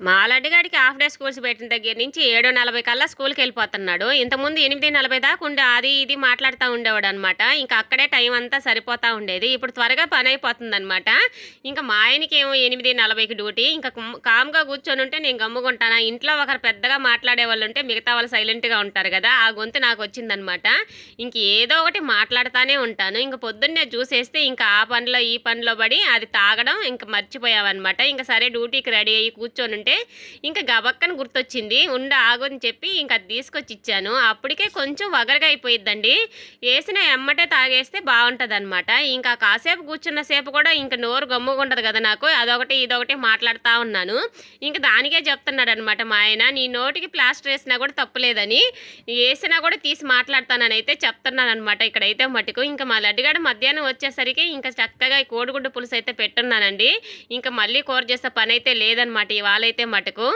మాలడ్డిగాడికి half day schools పెట్టిన దగ్గర నుంచి ఏడు నలభై కల్లా స్కూల్కి వెళ్ళిపోతున్నాడు. ఇంతకుముందు ఎనిమిది నలభై దాకా ఉండే అది ఇది మాట్లాడుతూ ఉండేవాడు అనమాట ఇంకా అక్కడే టైం అంతా సరిపోతూ ఉండేది. ఇప్పుడు త్వరగా పని అయిపోతుంది అనమాట ఇంకా మా ఆయనకి ఏమో ఎనిమిది నలభైకి డ్యూటీ. ఇంకా కామ్గా కూర్చొని ఉంటే నేను గమ్ముకుంటానా? ఇంట్లో ఒకరు పెద్దగా మాట్లాడే వాళ్ళు ఉంటే మిగతా వాళ్ళు సైలెంట్గా ఉంటారు కదా? ఆ గొంతు నాకు వచ్చిందనమాట ఇంక ఏదో ఒకటి మాట్లాడుతూనే ఉంటాను. ఇంక పొద్దున్నే చూసేస్తే ఇంకా ఆ పనిలో ఈ పనిలో పడి అది తాగడం ఇంకా మర్చిపోయామన్నమాట ఇంకా సరే డ్యూటీకి రెడీ అయ్యి కూర్చొని ఉంటే ఇంకా గబక్కన గుర్తొచ్చింది ఉండ ఆగు చెప్పి ఇంకా అది తీసుకొచ్చి ఇచ్చాను. అప్పటికే కొంచెం వగరగా అయిపోయిద్దండి. వేసిన ఎమ్మటే తాగేస్తే బాగుంటుంది అనమాట ఇంకా కాసేపు కూర్చున్న సేపు కూడా ఇంకా నోరు గమ్ముగా ఉండదు కదా నాకు. అదొకటి ఇదొకటి మాట్లాడుతూ ఉన్నాను. ఇంకా దానికే చెప్తున్నాడు అనమాట మా ఆయన. నీ నోటికి ప్లాస్టర్ వేసినా కూడా తప్పులేదని వేసినా కూడా తీసి మాట్లాడతానని అయితే చెప్తున్నాను అనమాట ఇక్కడైతే మటుకు. ఇంకా మా లడ్డుగాడు మధ్యాహ్నం వచ్చేసరికి ఇంకా చక్కగా కోడిగుడ్డు పులుసు అయితే పెట్టున్నానండి. ఇంకా మళ్ళీ కూర చేసే పని అయితే లేదనమాట ఇవాళ అయితే మటుకు